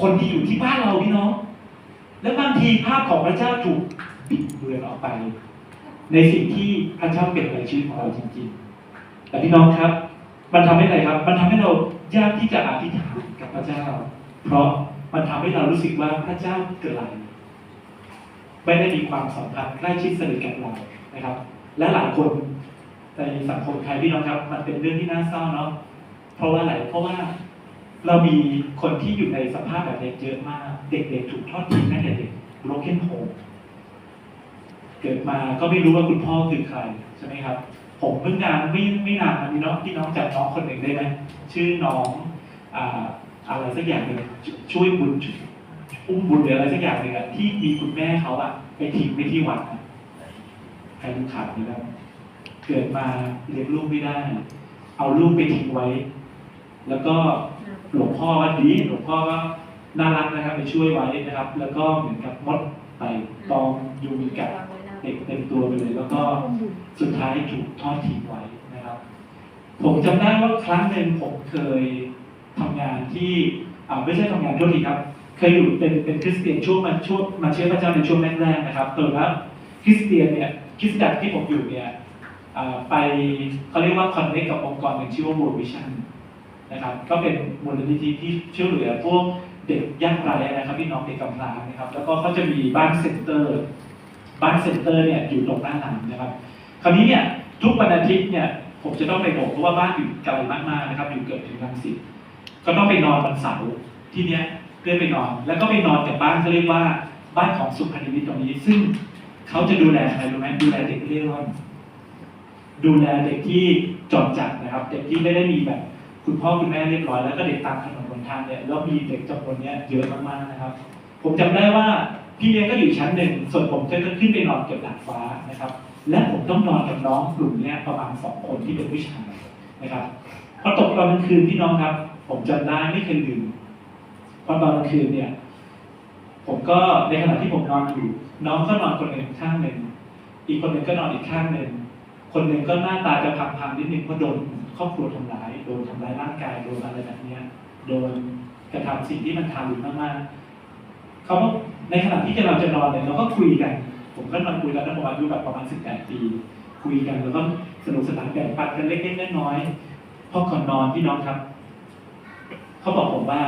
คนที่อยู่ที่บ้านเราพี่น้องและบางทีภาพของพระเจ้าถูกบิดเบือนออกไป ในสิ่งที่พระเจ้าเปลี่ยนในชีวิตของเราจริง ๆ แต่พี่น้องครับ มันทำให้อะไรครับ มันทำให้เรายากที่จะอธิษฐานกับพระเจ้า เพราะมันทำให้เรารู้สึกว่าพระเจ้าเกิดอะไรไม่ได้มีความสัมพันธ์ใกล้ชิดสนิทกับเรานะครับ และหลายคนในสังคมไทยพี่น้องครับ มันเป็นเรื่องที่น่าเศร้าเนาะเพราะว่าอะไรเพราะว่า เรามีคนที่อยู่ในสภาพแบบนี้เยอะมาก เด็กๆถูกทอดทิ้งตั้งแต่เด็ก broken home เกิดมาก็ไม่รู้ว่าคุณพ่อคือใครใช่ไหมครับ ผมเพิ่งนานไม่ไม่นานมานี้เนาะที่น้องจำน้องคนหนึ่งได้ไหมชื่อน้องอ่าอะไรสักอย่างหนึ่งช่วยบุญอุ้มบุญหรืออะไรสักอย่างหนึ่งอะที่มีคุณแม่เขาอะไปทิ้งไว้ที่วัดใครรู้ข่าวนี้บ้างเกิดมาเลี้ยงลูกไม่ได้ เอาลูกไปทิ้งไว้ แล้วก็ หลวงพ่อว่าดีหลวงพ่อก็น่ารักนะครับไปช่วยไว้นะครับ แล้วก็เหมือนกับมดไปตอมยุงกัดเด็กเต็มตัวไปเลย แล้วก็สุดท้ายถูกทอดทิ้งไว้นะครับ ผมจำได้ว่าครั้งหนึ่งผมเคยทำงานที่อ่าไม่ใช่ทำงานโทษทีครับเคยอยู่เป็นเป็นคริสเตียนช่วงมาช่วงมาเชื่อพระเจ้าในช่วงแรกๆนะครับเปิดว่าคริสเตียนเนี่ยคริสตจักรที่ผมอยู่เนี่ยไปเขาเรียกว่าคอนเนคกับองค์กรหนึ่งชื่อว่า World Vision นะครับ ก็เป็นมูลนิธิที่ช่วยเหลือพวกเด็กยากไร้นะครับพี่น้องเด็กกำพร้านะครับ แล้วก็เขาจะมีบ้านเซ็นเตอร์ บ้านเซ็นเตอร์เนี่ยอยู่ตรงหน้าร้านนะครับ คราวนี้เนี่ยทุกวันอาทิตย์เนี่ยผมจะต้องไปโบกเพราะว่าบ้านอยู่ไกลมากๆนะครับ อยู่เกือบถึงรังสิตก็ต้องไปนอนวันเสาร์ที่เนี้ยเพื่อไปนอน แล้วก็ไปนอนกับบ้านเขาเรียกว่าบ้านของสุพรรณนิมิตตรงนี้ ซึ่งเขาจะดูแลใครรู้ไหมดูแลเด็กเร่ร่อนดูแลเด็กที่จอดจัดนะครับ เด็กที่ไม่ได้มีแบบ คุณพ่อคุณแม่เรียบร้อยแล้วก็เด็กตามถนนบนทางเนี่ยแล้วมีเด็กจำนวนเนี้ยเยอะมากๆนะครับ ผมจำได้ว่าพี่เลี้ยงก็อยู่ชั้นหนึ่งส่วนผมจะขึ้นไปนอนเก็บดาดฟ้านะครับ และผมต้องนอนกับน้องกลุ่มเนี้ยประมาณสองคนที่เป็นผู้ชายนะครับพอตกตอนกลางคืนพี่น้องครับ ผมจำได้ไม่เคยลืมพอตอนกลางคืนเนี่ย ผมก็ในขณะที่ผมนอนอยู่ น้องก็นอนคนหนึ่งข้างหนึ่งอีกคนหนึ่งก็นอนอีกข้างหนึ่งคนหนึ่งก็หน้าตาจะพังๆนิดนึงเพราะโดนครอบครัวทำร้าย โดนทำร้ายร่างกายโดนอะไรแบบนี้โดนกระทำสิ่งที่มันทารุณมากๆเขาก็ในขณะที่เราจะนอนเนี่ยเราก็คุยกัน ผมก็นอนคุยกันตั้งแต่อายุแบบประมาณสิบแปดปี คุยกันแล้วก็สนุกสนานแบ่งปันกันเล็กๆน้อยๆพอก่อนนอนพี่น้องครับ เขาบอกผมว่า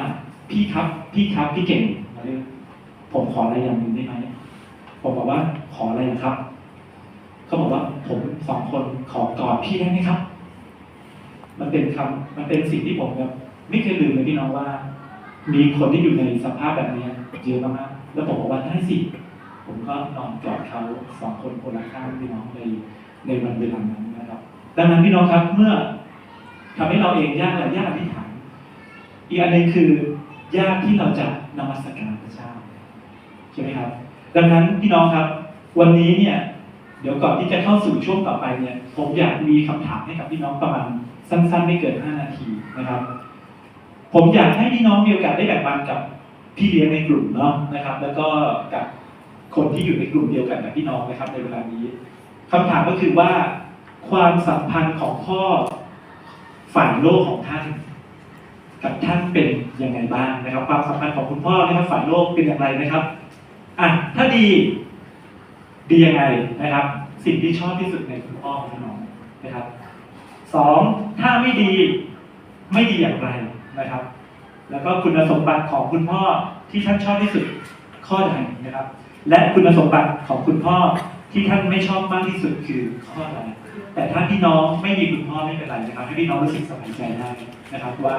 พี่ครับพี่ครับพี่เก่งมาเรียกผมขออะไรอย่างหนึ่งได้ไหมผมบอกว่าขออะไรนะครับ เขาบอกว่าผมสองคนขอกอดพี่ได้ไหมครับ มันเป็นคำมันเป็นสิ่งที่ผมแบบไม่เคยลืมเลยพี่น้องว่า มีคนที่อยู่ในสภาพแบบนี้เยอะมากๆแล้วผมบอกว่าได้สิ ผมก็นอนกอดเขาสองคนคนละข้างพี่น้องในในวันเวลานั้นนะครับ ดังนั้นพี่น้องครับเมื่อทำให้เราเองยากและยากอธิษฐานอีกอันหนึงคือยากที่เราจะนมัสการพระเจ้าใช่ไหมครับ ดังนั้นพี่น้องครับ วันนี้เนี่ย เดี๋ยวก่อนที่จะเข้าสู่ช่วงต่อไปเนี่ย ผมอยากมีคำถามให้กับพี่น้องประมาณสั้น ๆ ไม่เกิน 5 นาทีนะครับ ผมอยากให้พี่น้องมีโอกาสได้แบ่งปันกับพี่เลี้ยงในกลุ่มเนาะนะครับ แล้วก็กับคนที่อยู่ในกลุ่มเดียวกันกับพี่น้องนะครับ ในเวลานี้คำถามก็คือว่า ความสัมพันธ์ของพ่อฝ่ายโลกของท่าน กับท่านเป็นยังไงบ้างนะครับ ความสัมพันธ์ของคุณพ่อนะครับฝ่ายโลกเป็นอย่างไรนะครับอะถ้าดี ดียังไงนะครับ สิ่งที่ชอบที่สุดในคุณพ่อของน้องนะครับสองถ้าไม่ดีไม่ดีอย่างไรนะครับ แล้วก็คุณสมบัติของคุณพ่อที่ท่านชอบที่สุดข้อใดนะครับ และคุณสมบัติของคุณพ่อที่ท่านไม่ชอบมากที่สุดคือข้อใดแต่ถ้าพี่น้องไม่มีคุณพ่อไม่เป็นไรนะครับ ให้พี่น้องรู้สึกสบายใจได้นะครับว่า